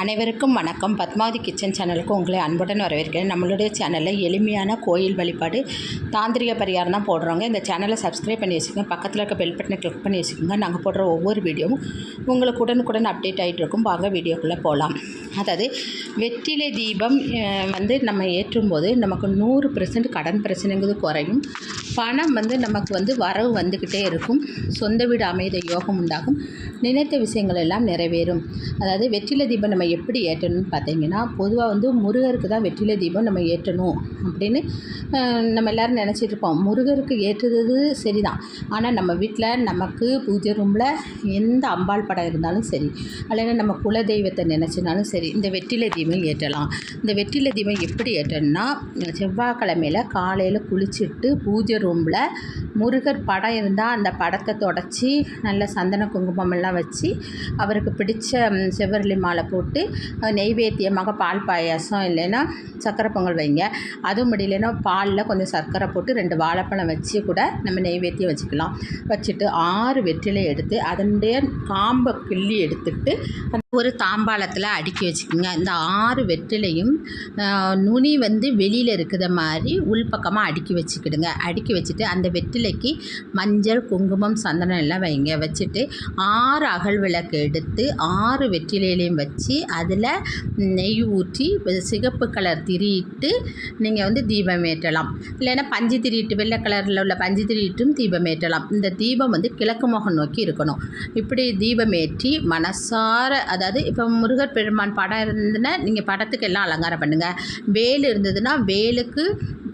அனைவருக்கும் வணக்கம். பத்மாவதி கிச்சன் சேனலுக்கு உங்களை அன்புடன் வரவேற்கிறேன். நம்மளுடைய சேனலில் எளிமையான கோயில் வழிபாடு தாந்திரிக பரிகாரம் தான் போடுறவங்க. இந்த சேனலை சப்ஸ்கிரைப் பண்ணி வச்சுக்கோங்க. பக்கத்தில் இருக்க பெல் பட்டனை கிளிக் பண்ணி வச்சுக்கோங்க. நாங்கள் போடுற ஒவ்வொரு வீடியோவும் உங்களுக்கு உடனுக்குடன் அப்டேட் ஆகிட்டு இருக்கும். வாங்க வீடியோக்குள்ளே போகலாம் அதாவது வெற்றிலை தீபம் வந்து நம்ம ஏற்றும்போது நமக்கு நூறு பெர்சன்ட் கடன் பிரச்சனைங்கிறது குறையும். பணம் வந்து நமக்கு வந்து வரவு வந்துக்கிட்டே இருக்கும். சொந்த வீடு அமைத யோகம் உண்டாகும். நினைத்த விஷயங்கள் எல்லாம் நிறைவேறும். அதாவது வெற்றிலை தீபம் நம்ம எப்படி ஏற்றணும்னு பார்த்தீங்கன்னா பொதுவாக வந்து முருகருக்கு தான் வெற்றிலை தீபம் நம்ம ஏற்றணும் அப்படின்னு நம்ம எல்லோரும் நினச்சிட்டு இருப்போம். முருகருக்கு ஏற்றுறது சரிதான். ஆனால் நம்ம வீட்டில் நமக்கு பூஜை ரூமில் எந்த அம்பாள் படம் இருந்தாலும் சரி அல்லது நம்ம குல தெய்வத்தை நினச்சினாலும் சரி இந்த வெற்றிலை தீபம் ஏற்றலாம். இந்த வெற்றிலை தீபம் எப்படி ஏற்றணும்னா செவ்வாய்க்கிழமையில் காலையில் குளிச்சுட்டு பூஜை ரூமில் முருகர் படம் இருந்தால் அந்த படத்தை தொடச்சி நல்ல சந்தன குங்குமம் எல்லாம் வச்சு அவருக்கு பிடிச்ச செவ்வரளி மாலை போட்டு போட்டு நெய்வேத்தியமாக பால் பாயாசம் இல்லைன்னா சர்க்கரை பொங்கல் வைங்க. அதுவும் முடியலன்னா பாலில் கொஞ்சம் சர்க்கரை போட்டு ரெண்டு வாழைப்பழம் வச்சு கூட நம்ம நெய்வேத்தியம் வச்சுக்கலாம். வச்சுட்டு ஆறு வெற்றிலை எடுத்து அதனுடைய காம்பை கிள்ளி எடுத்துட்டு ஒரு தாம்பாளத்தில் அடுக்கி வச்சுக்கோங்க. இந்த ஆறு வெற்றிலையும் நுனி வந்து வெளியில் இருக்கிற மாதிரி உள்பக்கமாக அடுக்கி வச்சுக்கிடுங்க. அடுக்கி வச்சுட்டு அந்த வெற்றிலைக்கு மஞ்சள் குங்குமம் சந்தனம் எல்லாம் வைங்க. வச்சுட்டு ஆறு அகல் விளக்கு எடுத்து ஆறு வெற்றிலையிலையும் வச்சு அதில் நெய் ஊற்றி சிகப்பு கலர் திரியிட்டு நீங்கள் வந்து தீபம் ஏற்றலாம். இல்லைன்னா பஞ்சு திரியிட்டு வெள்ளை கலரில் உள்ள பஞ்சு திரியிட்டும் தீபம் ஏற்றலாம். இந்த தீபம் வந்து கிழக்கு முகம் நோக்கி இருக்கணும். இப்படி தீபம் ஏற்றி மனசார அதாவது இப்போ முருகர் பெருமான் படம் இருந்ததுன்னா நீங்கள் படத்துக்கு எல்லாம் அலங்காரம் பண்ணுங்கள் வேல் இருந்ததுன்னா வேலுக்கு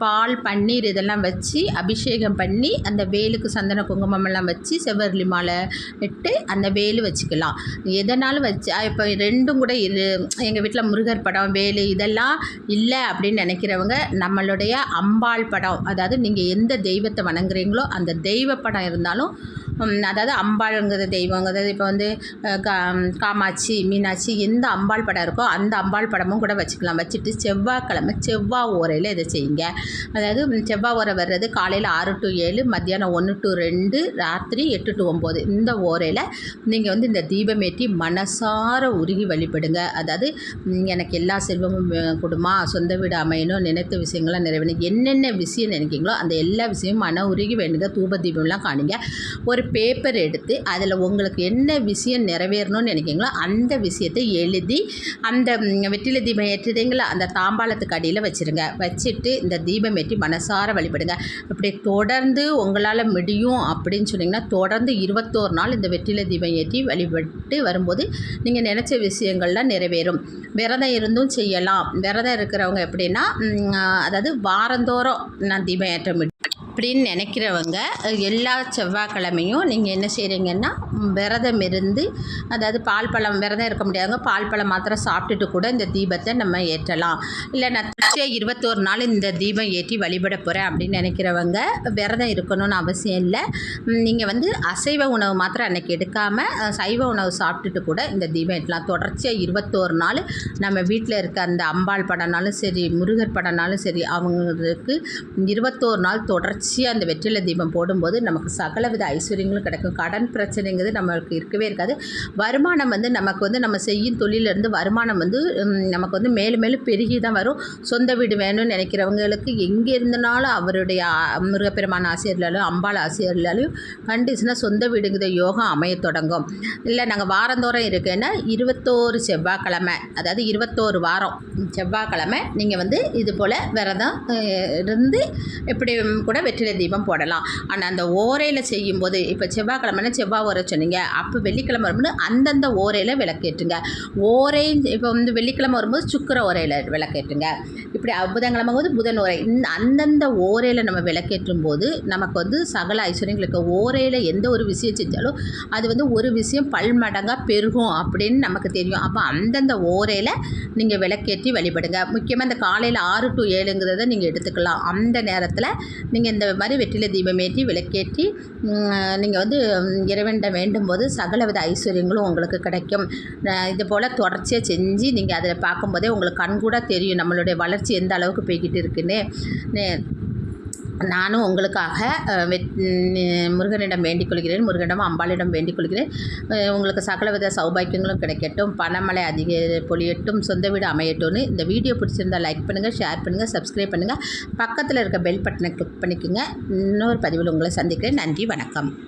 பால் பன்னீர் இதெல்லாம் வச்சு அபிஷேகம் பண்ணி அந்த வேலுக்கு சந்தன குங்குமம் எல்லாம் வச்சு செவ்வரளி மாலை இட்டு அந்த வேலு வச்சுக்கலாம். எதனாலும் வச்சு இப்போ ரெண்டும் கூட இரு எங்கள் வீட்டில் முருகர் படம் வேலு இதெல்லாம் இல்லை அப்படின்னு நினைக்கிறவங்க நம்மளுடைய அம்பாள் படம் அதாவது நீங்கள் எந்த தெய்வத்தை வணங்குறீங்களோ அந்த தெய்வ படம் இருந்தாலும் அதாவது அம்பாளுங்கிற தெய்வங்கிறது இப்போ வந்து கா காமாட்சி மீனாட்சி எந்த அம்பாள் படம் இருக்கோ அந்த அம்பாள் படமும் கூட வச்சுக்கலாம். வச்சுட்டு செவ்வாய்க்கிழமை செவ்வாய் ஓரையில் இதை செய்யுங்க. அதாவது செவ்வாய் ஓரை வர்றது காலையில் ஆறு டு ஏழு மத்தியானம் ஒன்று டு ரெண்டு ராத்திரி எட்டு டு ஒம்பது. இந்த ஓரையில் நீங்கள் வந்து இந்த தீபமேற்றி மனசார உருகி வழிபடுங்க. அதாவது எனக்கு எல்லா செல்வமும் கொடுமா சொந்த வீடு அமையணும் நினைத்த விஷயங்கள்லாம் நிறைவேணும் என்னென்ன விஷயம் நினைக்கிங்களோ அந்த எல்லா விஷயமும் மன உருகி வேணுங்க தூப தீபம்லாம் காணுங்க. ஒரு பேப்பர் எடுத்து அதில் உங்களுக்கு என்ன விஷயம் நிறைவேறணும்னு நினைக்கிறீங்களோ அந்த விஷயத்தை எழுதி அந்த வெற்றில வெற்றிலை தீபம் ஏற்றுறீங்களா? அந்த தாம்பாளத்துக்கு அடியில் வச்சுருங்க. வச்சுட்டு இந்த தீபம் ஏற்றி மனசார வழிபடுங்க. இப்படி தொடர்ந்து உங்களால் முடியும் அப்படின்னு சொன்னீங்கன்னா தொடர்ந்து இருபத்தோரு நாள் இந்த வெற்றிலை தீபம் ஏற்றி வழிபட்டு வரும்போது நீங்கள் நினச்ச விஷயங்கள்லாம் நிறைவேறும். விரதம் இருந்தும் செய்யலாம். விரதம் இருக்கிறவங்க எப்படின்னா அதாவது வாரந்தோறும் நான் தீபம் ஏற்ற முடியும் அப்படின்னு நினைக்கிறவங்க எல்லா செவ்வாய்க்கிழமையும் நீங்கள் என்ன செய்கிறீங்கன்னா விரதம் இருந்து அதாவது பால் பழம் விரதம் இருக்க முடியாதவங்க பால் பழம் மாத்திரம் சாப்பிட்டுட்டு கூட இந்த தீபத்தை நம்ம ஏற்றலாம். இல்லை நான் இருபத்தோரு நாள் இந்த தீபம் ஏற்றி வழிபட போகிறேன் அப்படின்னு நினைக்கிறவங்க விரதம் இருக்கணும்னு அவசியம் இல்லை. நீங்கள் வந்து அசைவ உணவு மாத்திரம் அன்றைக்கி எடுக்காமல் சைவ உணவு சாப்பிட்டுட்டு கூட இந்த தீபம் ஏற்றலாம். தொடர்ச்சியாக இருபத்தோரு நாள் நம்ம வீட்டில் இருக்க அந்த அம்பாள் படம்னாலும் சரி முருகர் படம்னாலும் சரி அவங்களுக்கு இருபத்தோரு நாள் தொடர்ச்சி தொடர்ச்சியாக அந்த வெற்றிலை தீபம் போடும்போது நமக்கு சகல வித ஐஸ்வர்யங்களும் கிடைக்கும். கடன் பிரச்சனைங்கிறது நம்மளுக்கு இருக்கவே இருக்காது. வருமானம் வந்து நமக்கு வந்து நம்ம செய்யும் தொழிலிருந்து வருமானம் வந்து நமக்கு வந்து மேலும் மேலும் பெருகி தான் வரும். சொந்த வீடு வேணும்னு நினைக்கிறவங்களுக்கு எங்கே இருந்தனாலும் அவருடைய முருகப்பெருமான முருகப்பெருமான் ஆசிரியர்களாலும் அம்பாள் ஆசிரியர்களாலையும் கண்டிஷனாக சொந்த வீடுங்கிற யோகம் அமைய தொடங்கும். இல்லை நாங்கள் வாரந்தோறும் இருக்கேன்னா இருபத்தோரு செவ்வாய்க்கிழமை அதாவது இருபத்தோரு வாரம் செவ்வாய்க்கிழமை நீங்கள் வந்து இது போல் விரதம் இருந்து இப்படி கூட வெற்றிலை தீபம் போடலாம். ஆனால் அந்த ஓரையில் செய்யும்போது இப்போ செவ்வாய்க்கிழமைனா செவ்வாய் ஓரை சொன்னீங்க அப்போ வெள்ளிக்கிழமை வரும்போது அந்தந்த ஓரையில் விளக்கேற்றுங்க. ஓரை இப்போ வந்து வெள்ளிக்கிழமை வரும்போது சுக்கிர ஓரையில் விளக்கேற்றுங்க. இப்படி புதன்கிழமை போது புதன் ஓரை. இந்த அந்தந்த ஓரையில் நம்ம விளக்கேற்றும் போது நமக்கு வந்து சகல ஐஸ்வர்யங்களுக்கு ஓரையில் எந்த ஒரு விஷயம் செஞ்சாலும் அது வந்து ஒரு விஷயம் பல்மடங்காக பெருகும் அப்படின்னு நமக்கு தெரியும். அப்போ அந்தந்த ஓரையில் நீங்கள் விளக்கேற்றி வழிபடுங்க. முக்கியமாக இந்த காலையில் ஆறு டு ஏழுங்கிறத நீங்கள் எடுத்துக்கலாம். அந்த நேரத்தில் நீங்கள் இந்த மாதிரி வெற்றிலை தீபம் ஏற்றி விளக்கேற்றி நீங்கள் வந்து ம், வேண்டும் போது சகலவித ஐஸ்வர்யங்களும் உங்களுக்கு கிடைக்கும். இது போல் தொடர்ச்சியாக செஞ்சு நீங்கள் அதில் பார்க்கும்போதே உங்களுக்கு கண் கூட தெரியும் நம்மளுடைய வளர்ச்சி எந்த அளவுக்கு போய்கிட்டு இருக்குன்னு. நானும் உங்களுக்காக வெத்- முருகனிடம் வேண்டிக் கொள்கிறேன் முருகனிடம் அம்பாளிடம் வேண்டிக் கொள்கிறேன். உங்களுக்கு உங்களுக்கு சகலவித சௌபாக்கியங்களும் கிடைக்கட்டும். பணமழை அதிக பொழியட்டும் சொந்த வீடு அமையட்டும்னு இந்த வீடியோ பிடிச்சிருந்தா லைக் பண்ணுங்கள் ஷேர் பண்ணுங்கள் சப்ஸ்கிரைப் பண்ணுங்கள் பக்கத்தில் இருக்க பெல் பட்டனை கிளிக் பண்ணிக்கோங்க. இன்னொரு பதிவில் உங்களை சந்திக்கிறேன். நன்றி வணக்கம்.